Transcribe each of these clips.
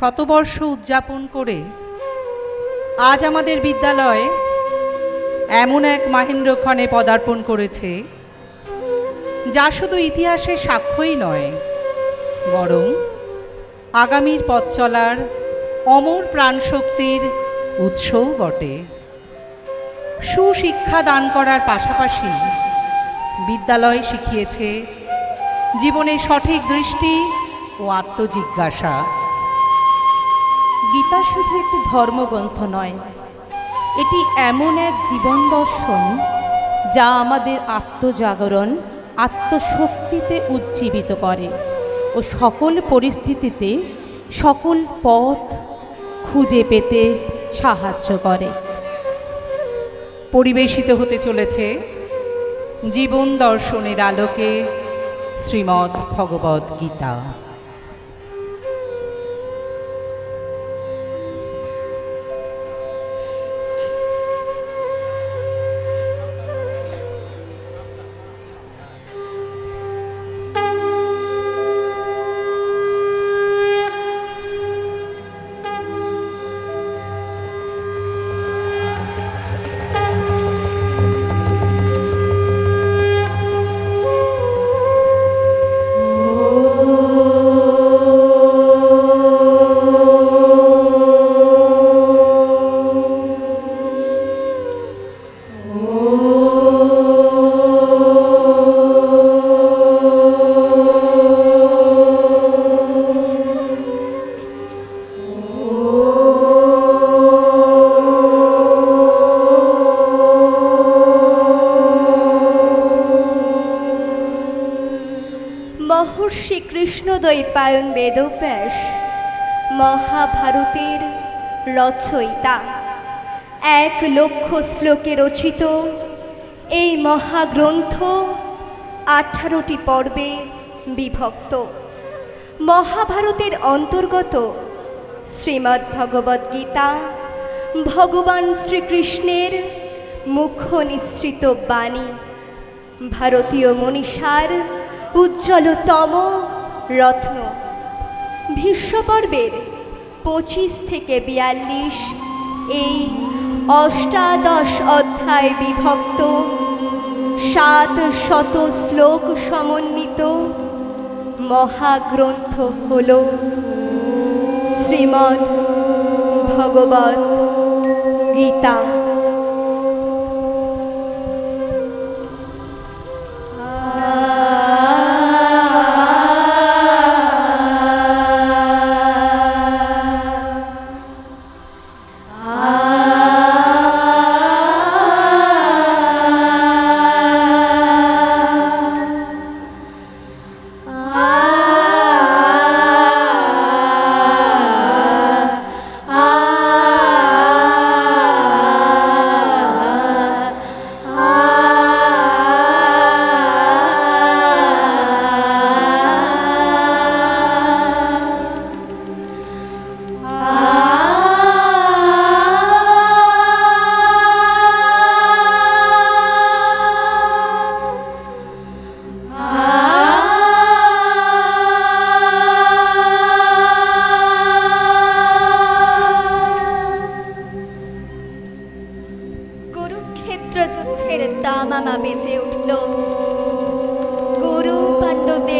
শতবর্ষ উদযাপন করে আজ আমাদের বিদ্যালয়ে এমন এক মাহেন্দ্রক্ষণে পদার্পণ করেছে, যা শুধু ইতিহাসের সাক্ষ্যই নয়, বরং আগামীর পথ চলার অমর প্রাণশক্তির উৎসও বটে। সুশিক্ষা দান করার পাশাপাশি বিদ্যালয় শিখিয়েছে জীবনের সঠিক দৃষ্টি ও আত্মজিজ্ঞাসা। গীতা শুধু একটি ধর্মগ্রন্থ নয়, এটি এমন এক জীবন দর্শন যা আমাদের আত্মজাগরণ, আত্মশক্তিতে উজ্জীবিত করে ও সকল পরিস্থিতিতে সকল পথ খুঁজে পেতে সাহায্য করে। পরিবেশিত হতে চলেছে জীবন দর্শনের আলোকে শ্রীমদ্ ভগবদ কৃষ্ণদ্বৈপায়ন বেদব্যাস, মহাভারতের রচয়িতা। এক লক্ষ শ্লোকে রচিত এই মহাগ্রন্থ আঠারোটি পর্বে বিভক্ত। মহাভারতের অন্তর্গত শ্রীমদ্ ভগবদ্গীতা ভগবান শ্রীকৃষ্ণের মুখ্য নিঃসৃত বাণী, ভারতীয় মনীষার উজ্জ্বলতম রত্ন। ভীষ্ম পর্বের পঁচিশ থেকে বিয়াল্লিশ, এই অষ্টাদশ অধ্যায় বিভক্ত, সাত শত শ্লোক সমন্বিত, মহাগ্রন্থ হল। শ্রীমদ্ ভগবত গীতা।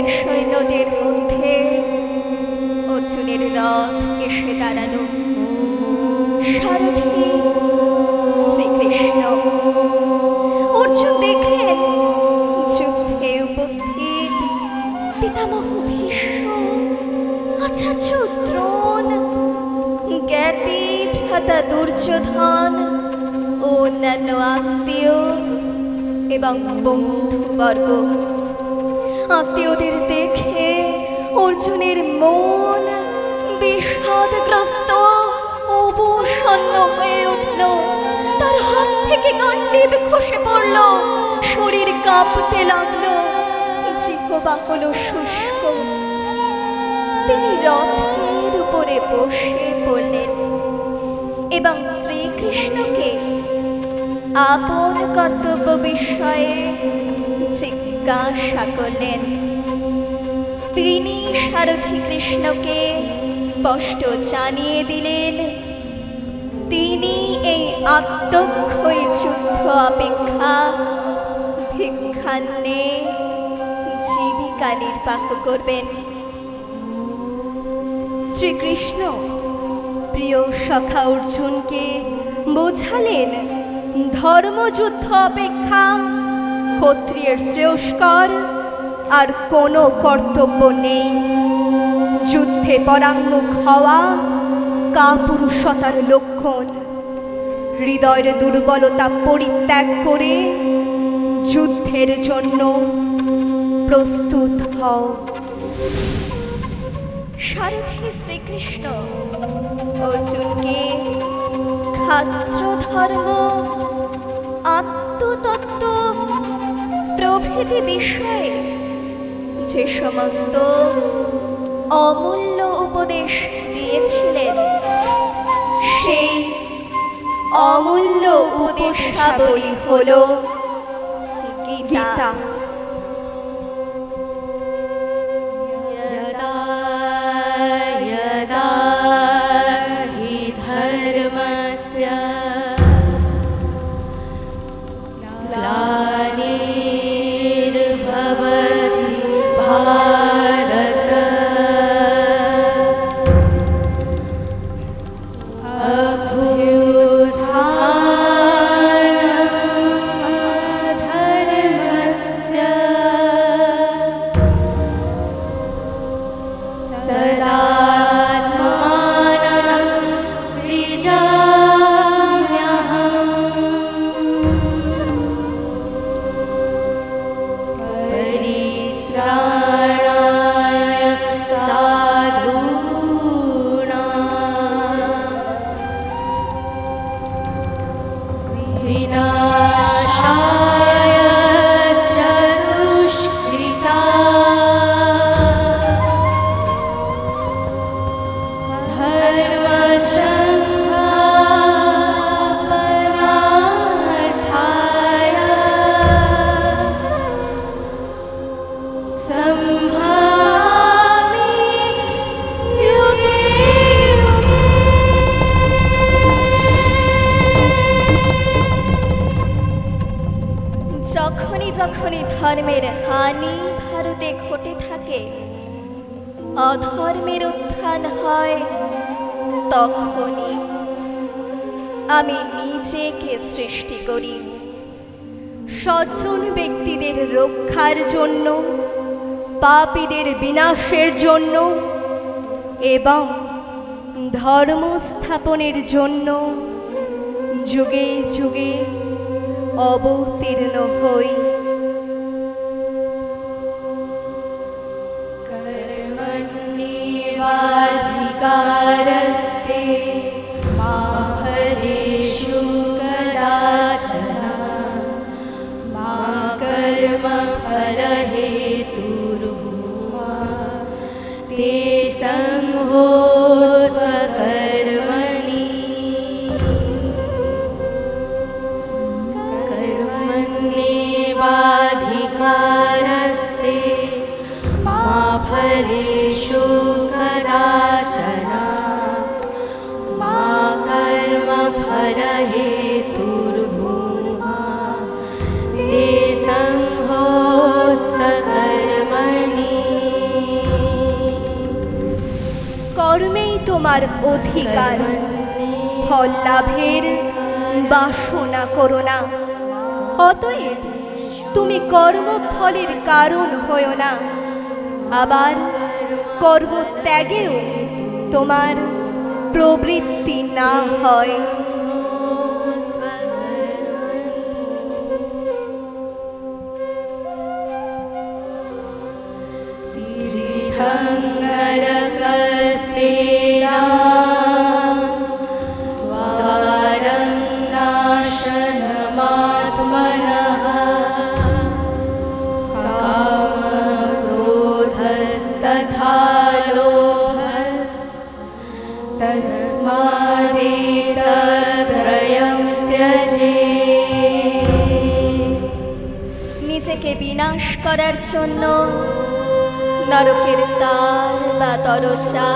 পাণ্ডবদের সৈন্যদের মধ্যে অর্জুনের রথ এসে দাঁড়াল। সারথি শ্রীকৃষ্ণ, অর্জুন দেখলেন যুদ্ধে উপস্থিত পিতামহ ভীষ্ম, আচার্য দ্রোণ জ্ঞাতি ভ্রাতা দুর্যোধন, অন্যান্য আত্মীয় এবং বন্ধুবর্গ। আত্মীয়দের দেখে অর্জুনের মন বিষাদগ্রস্ত, অবসন্ন হয়ে উঠল। তার হাত থেকে গণ্ডীব খসে পড়ল, শরীর কাঁপতে লাগল। হলো শুষ্ক। তিনি রথের উপরে বসে পড়লেন এবং শ্রীকৃষ্ণকে আপন কর্তব্য বিষয়ে জিজ্ঞাসা করলেন তিনি সারথি কৃষ্ণকে স্পষ্ট জানিয়ে দিলেন, তিনি এই আত্মক্ষয়ী যুদ্ধ অপেক্ষা ভিক্ষান্নে জীবিকা নির্বাহ করবেন। শ্রীকৃষ্ণ প্রিয় সখা অর্জুনকে বোঝালেন, ধর্মযুদ্ধ অপেক্ষা ক্ষত্রিয়ের শ্রেয়স্কর, আর কোনো কর্তব্য নেই। যুদ্ধে পরাঙ্মুখ হওয়া কাপুরুষতার লক্ষণ। হৃদয়ের দুর্বলতা পরিত্যাগ করে যুদ্ধের জন্য প্রস্তুত হও। সারথী শ্রীকৃষ্ণ, অর্জুনকে খাদ্র ধর্ম আত্মতত্ত্ব প্রভৃতি বিষয়ে যে সমস্ত অমূল্য উপদেশ দিয়েছিলেন সেই অমূল্য উপদেশাবলী হল গীতা। तदा নিজেকে সৃষ্টি করি সজ্জন ব্যক্তিদের রক্ষার জন্য পাপীদের বিনাশের জন্য এবং ধর্ম স্থাপনের জন্য যুগে যুগে অবতীর্ণ হই कर्मण्येवाधिकारस्ते कर्मफलहेतुर्भूमा ते सङ्गो स्वकर्मणि। कर्मण्येवाधिकारस्ते मा फलेषु कदाचन। मा कर्मफलहेतुर्भूमा তোমার অধিকার। ফল লাভের বাসনা করো না। অতএব তুমি কর্মফলের কারণ হও না। আবার কর্মত্যাগেও তোমার প্রবৃত্তি না হয়। জন্য নরকের দ্বার বা দরজা,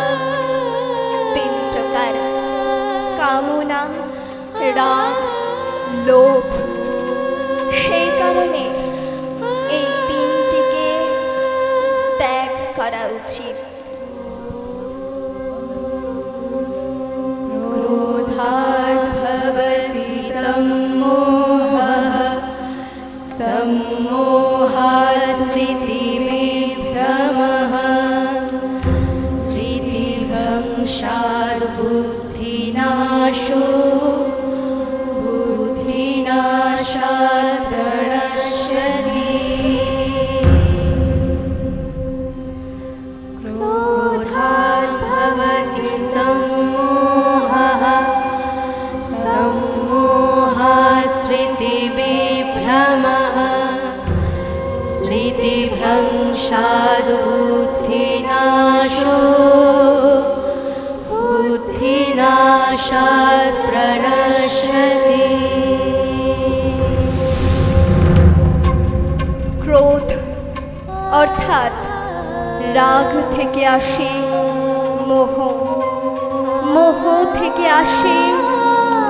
তিন প্রকার কামনা, রাগ, লোভ। সেই কারণে এই তিনটিকে ত্যাগ করা উচিত। রাগ থেকে আসে মোহ। মোহ থেকে আসে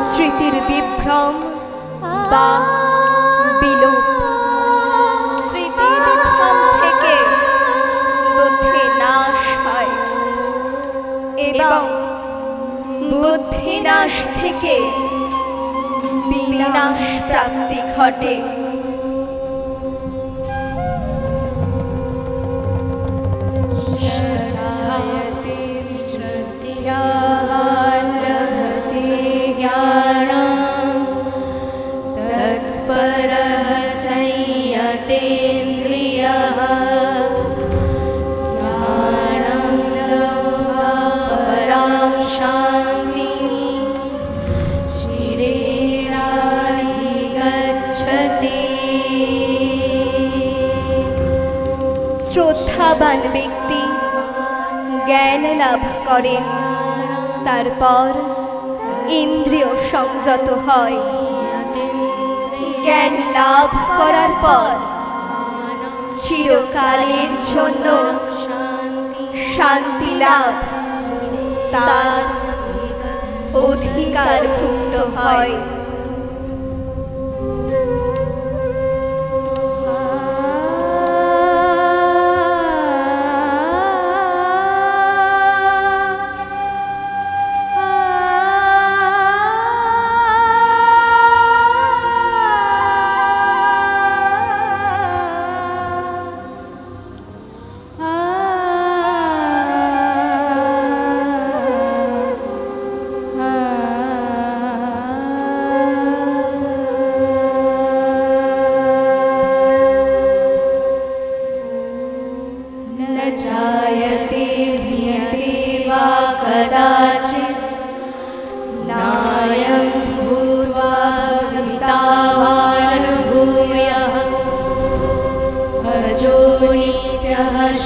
স্মৃতির বিভ্রম বা বিলোপ। স্মৃতির বিভ্রম থেকে বুদ্ধি নাশ হয় এবং বুদ্ধি নাশ থেকে বিনাশ প্রাপ্তি ঘটে। শ্রদ্ধাবান ব্যক্তি জ্ঞান লাভ করেন তারপর ইন্দ্রিয় সংযত হয়। জ্ঞান লাভ করার পর চিরকালের জন্য শান্তি লাভ তার অধিকারভুক্ত হয়।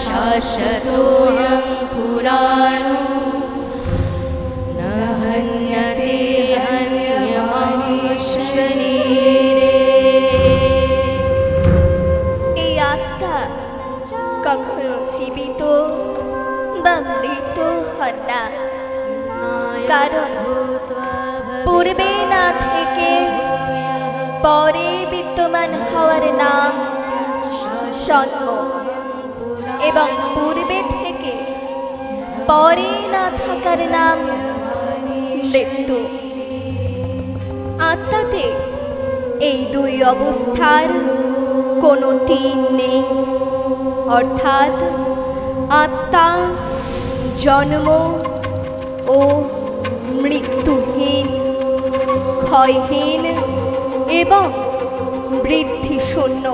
शाश्वतोऽयं पुराणो न हन्यते हन्यमाने शरीरे এই আত্মা কখনো জীবিত বা মৃত হন না কারণ পূর্বে না থেকে পরে বিদ্যমান হওয়ার নাম জন্ম এবং পূর্বে থেকে, পরে না থাকার নাম মৃত্যু। আত্মাতে এই দুই অবস্থার কোনোটি নেই। অর্থাৎ আত্মা জন্ম ও মৃত্যুহীন, ক্ষয়হীন এবং বৃদ্ধিশূন্য।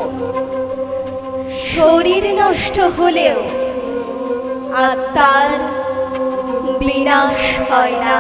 শরীর নষ্ট হলেও আত্মার বিনাশ হয় না।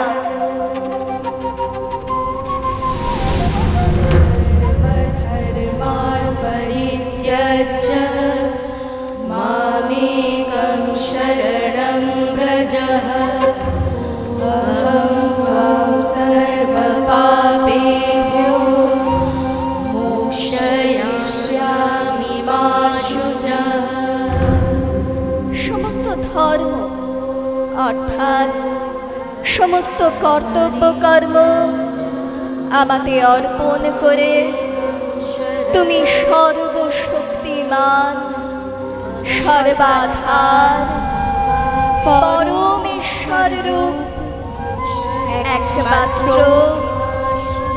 আমাতে অর্পণ করে। তুমি সর্বশক্তিমান, সর্বাধার, পরমেশ্বর রূপ। একমাত্র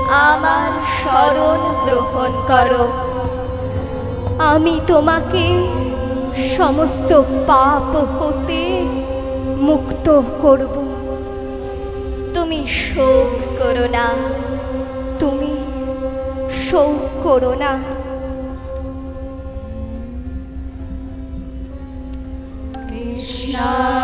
আমার স্মরণ গ্রহণ করো। আমি তোমাকে সমস্ত পাপ হতে মুক্ত করব। তুমি শোক করো না। তুমি শোক করো না। কৃষ্ণা